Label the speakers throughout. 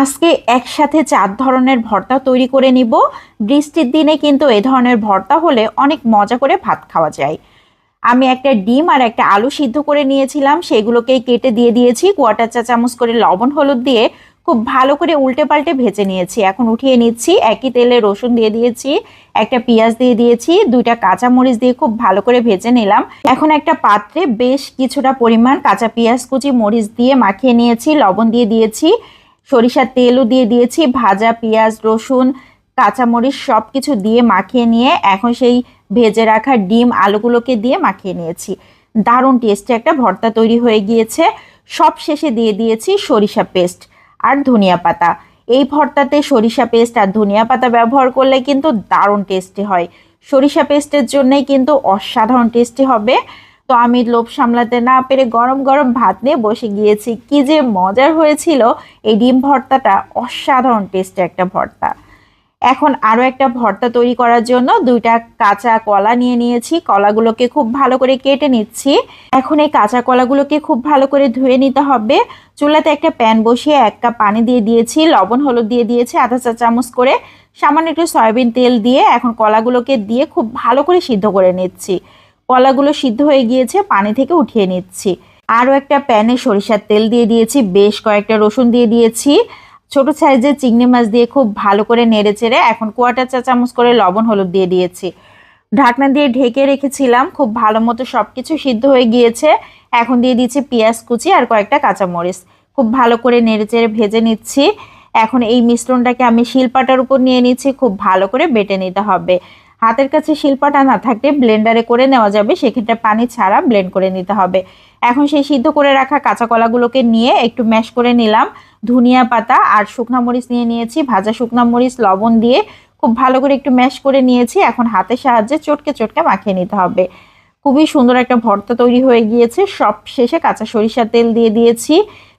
Speaker 1: আজকে একসাথে চার ধরনের ভর্তা তৈরি করে নিব। বৃষ্টির দিনে কিন্তু এ ধরনের ভর্তা হলে অনেক মজা করে ভাত খাওয়া যায়। আমি একটা ডিম আর একটা আলু সিদ্ধ করে নিয়েছিলাম সেগুলোকেই কেটে দিয়ে দিয়েছি। কোয়াটার চা চামচ করে লবণ, হলুদ দিয়ে খুব ভালো করে উল্টে পাল্টে ভেজে নিয়েছি। এখন উঠিয়ে নিচ্ছি, একই তেলে রসুন দিয়ে দিয়েছি, একটা পেঁয়াজ দিয়ে দিয়েছি, দুইটা কাঁচামরিচ দিয়ে খুব ভালো করে ভেজে নিলাম। এখন একটা পাত্রে বেশ কিছুটা পরিমাণ কাঁচা পেঁয়াজ কুচি, মরিচ দিয়ে মাখিয়ে নিয়েছি, লবণ দিয়ে দিয়েছি। সরিষার তেলও দিয়ে দিয়েছি, ভাজা, পেঁয়াজ, রসুন, কাঁচামরিচ সব কিছু দিয়ে মাখিয়ে নিয়ে এখন সেই ভেজে রাখা ডিম, আলুগুলোকে দিয়ে মাখিয়ে নিয়েছি। দারুণ টেস্টে একটা ভর্তা তৈরি হয়ে গিয়েছে। সব শেষে দিয়ে দিয়েছি সরিষা পেস্ট আর ধনিয়া পাতা। এই ভর্তাতে সরিষা পেস্ট আর ধনিয়া পাতা ব্যবহার করলে কিন্তু দারুণ টেস্টি হয়। সরিষা পেস্টের জন্যই কিন্তু অসাধারণ টেস্টি হবে। তো আমি লোভ সামলাতে না পেরে গরম গরম ভাত নিয়ে বসে গিয়েছি। কি যে মজার হয়েছিল এই ডিম ভর্তাটা। অসাধারণ টেস্টি একটা ভর্তা। এখন আরও একটা ভর্তা তৈরি করার জন্য দুইটা কাঁচা কলা নিয়ে নিয়েছি। কলাগুলোকে খুব ভালো করে কেটে নিচ্ছি। এখন এই কাঁচা কলাগুলোকে খুব ভালো করে ধুয়ে নিতে হবে। চুলাতে একটা প্যান বসিয়ে এক কাপ পানি দিয়ে দিয়েছি। লবণ, হলুদ দিয়ে দিয়েছি, আধা চা চামচ করে। সামান্য একটু সয়াবিন তেল দিয়ে এখন কলাগুলোকে দিয়ে খুব ভালো করে সিদ্ধ করে নিচ্ছি। কলাগুলো সিদ্ধ হয়ে গিয়েছে, পানি থেকে উঠিয়ে নিচ্ছি। আরও একটা প্যানে সরিষার তেল দিয়ে দিয়েছি, বেশ কয়েকটা রসুন দিয়ে দিয়েছি। ছোট সাইজের চিংড়ি মাছ দিয়ে খুব ভালো করে নেড়ে চেড়ে এখন কোয়াটার চা চামচ করে লবণ, হলুদ দিয়ে দিয়েছি। ঢাকনা দিয়ে ঢেকে রেখেছিলাম, খুব ভালো মতো সব কিছু সিদ্ধ হয়ে গিয়েছে। এখন দিয়ে দিচ্ছি পেঁয়াজ কুচি আর কয়েকটা কাঁচামরিচ। খুব ভালো করে নেড়ে চেড়ে ভেজে নিচ্ছি। এখন এই মিশ্রণটাকে আমি শিলপাটার উপর নিয়ে নিচ্ছি, খুব ভালো করে বেটে নিতে হবে। হাতের কাছে শিল্পাটা না থাকলে ব্লেন্ডারে করে নেওয়া যাবে, সেক্ষেত্রে পানি ছাড়া ব্লেন্ড করে নিতে হবে। এখন সেই সিদ্ধ করে রাখা কাঁচা কলাগুলোকে নিয়ে একটু ম্যাশ করে নিলাম। ধনিয়া পাতা আর শুকনা মরিচ নিয়ে নিয়েছি, ভাজা শুকনা মরিচ, লবণ দিয়ে খুব ভালো করে একটু ম্যাশ করে নিয়েছি। এখন হাতের সাহায্যে চটকে চটকে মাখিয়ে নিতে হবে। খুবই সুন্দর একটা ভর্তা তৈরি হয়ে গিয়েছে। সব শেষে কাঁচা সরিষার তেল দিয়ে দিয়েছি।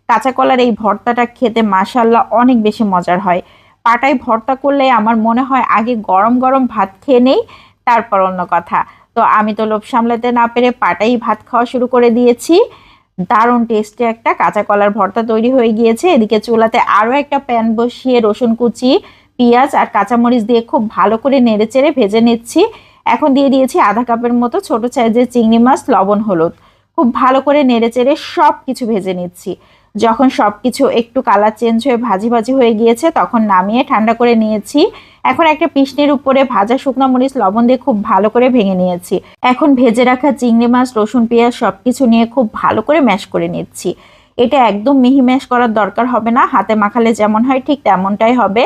Speaker 1: কাঁচা কলার এই ভর্তাটা খেতে মাসাল্লাহ অনেক বেশি মজার হয়। পাটায় ভর্তা করলে আমার মনে হয় আগে গরম গরম ভাত খেয়ে নেই, তারপর অন্য কথা। তো আমি তো লোভ সামলাতে না পেরে পাটাই ভাত খাওয়া শুরু করে দিয়েছি। দারুণ টেস্টে একটা কাঁচা কলার ভর্তা তৈরি হয়ে গিয়েছে। এদিকে চুলাতে আরও একটা প্যান বসিয়ে রসুন কুচি, পেঁয়াজ আর কাঁচামরিচ দিয়ে খুব ভালো করে নেড়ে চেড়ে ভেজে নিচ্ছি। এখন দিয়ে দিয়েছি আধা কাপের মতো ছোট সাইজের চিংড়ি মাছ, লবণ, হলুদ। খুব ভালো করে নেড়ে চেড়ে সব কিছু ভেজে নিচ্ছি। যখন সব কিছু একটু কালার চেঞ্জ হয়ে ভাজি ভাজি হয়ে গিয়েছে, তখন নামিয়ে ঠান্ডা করে নিয়েছি। এখন একটা পিসনির উপরে ভাজা শুকনো মরিচ, লবণ দিয়ে খুব ভালো করে ভেঙে নিয়েছি। এখন ভেজে রাখা চিংড়ি মাছ, রসুন, পেঁয়াজ সব কিছু নিয়ে খুব ভালো করে ম্যাশ করে নিচ্ছি। এটা একদম মিহি ম্যাশ করার দরকার হবে না, হাতে মাখালে যেমন হয় ঠিক তেমনটাই হবে।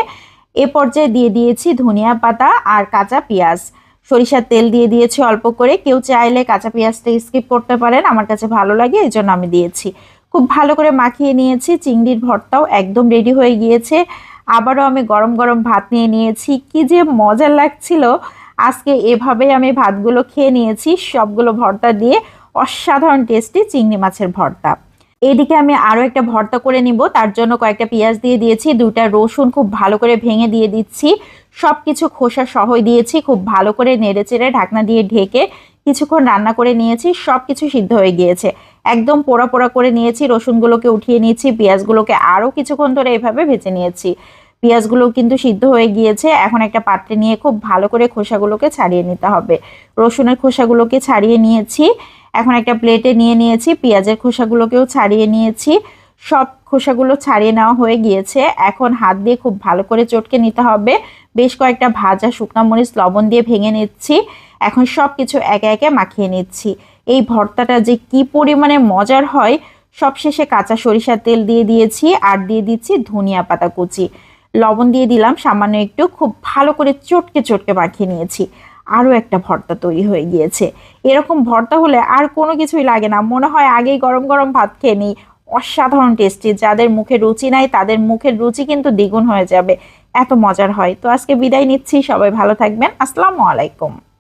Speaker 1: এ পর্যায়ে দিয়ে দিয়েছি ধনিয়া পাতা আর কাঁচা পেঁয়াজ। সরিষার তেল দিয়ে দিয়েছি অল্প করে, কেউ চাইলে কাঁচা পেঁয়াজটা স্কিপ করতে পারেন, আমার কাছে ভালো লাগে এই জন্য আমি দিয়েছি। খুব ভালো করে মাখিয়ে নিয়েছি, চিংড়ির ভর্তাও একদম রেডি হয়ে গিয়েছে। আবারও আমি গরম গরম ভাত নিয়ে নিয়েছি, কি যে মজা লাগছিল। আজকে এভাবেই আমি ভাতগুলো খেয়ে নিয়েছি, সবগুলো ভর্তা দিয়ে অসাধারণ টেস্টি চিংড়ি মাছের ভর্তা। এদিকে আমি আরও একটা ভর্তা করে নিব। তার জন্য কয়েকটা পেঁয়াজ দিয়ে দিয়েছি, দুইটা রসুন খুব ভালো করে ভেঙে দিয়ে দিচ্ছি। সব কিছু খোসা সহই দিয়েছি, খুব ভালো করে নেড়ে চেড়ে ঢাকনা দিয়ে ঢেকে কিছুক্ষণ রান্না করে নিয়েছি সব কিছু সিদ্ধ হয়ে গিয়েছে। একদম পোড়া পোড়া করে নিয়েছি, রসুনগুলোকে উঠিয়ে নিয়েছি, পেঁয়াজগুলোকে আরও কিছুক্ষণ ধরে এভাবে ভেজে নিয়েছি। পেঁয়াজগুলো কিন্তু সিদ্ধ হয়ে গিয়েছে, এখন একটা পাত্রে নিয়ে খুব ভালো করে খোসাগুলোকে ছাড়িয়ে নিতে হবে। রসুনের খোসাগুলোকে ছাড়িয়ে নিয়েছি। এখন একটা প্লেটে নিয়ে নিয়েছি, পেঁয়াজের খোসাগুলোকেও ছাড়িয়ে নিয়েছি। সব খোসাগুলো ছাড়িয়ে নেওয়া হয়ে গিয়েছে। এখন হাত দিয়ে খুব ভালো করে চটকে নিতে হবে। বেশ কয়েকটা ভাজা শুকনো মরিচ লবণ দিয়ে ভেঙে নিচ্ছি। এখন সব কিছু একে একে মাখিয়ে নিচ্ছি। এই ভর্তাটা যে কি পরিমাণে মজার হয়, সবশেষে কাঁচা সরিষার তেল দিয়ে দিয়েছি আর দিয়ে দিচ্ছি ধনিয়া পাতা কুচি। লবণ দিয়ে দিলাম, সামান্য একটু, খুব ভালো করে চটকে চটকে মাখিয়ে নিয়েছি। আরও একটা ভর্তা তৈরি হয়ে গিয়েছে। এরকম ভর্তা হলে আর কোনো কিছুই লাগে না। মনে হয় আগেই গরম গরম ভাত খেয়ে নিই। অসাধারণ টেস্টি যাদের মুখে রুচি নাই, তাদের মুখের রুচি কিন্তু দ্বিগুণ হয়ে যাবে। এত মজার হয়। তো আজকে বিদায় নিচ্ছি। সবাই ভালো থাকবেন। আসসালামু আলাইকুম।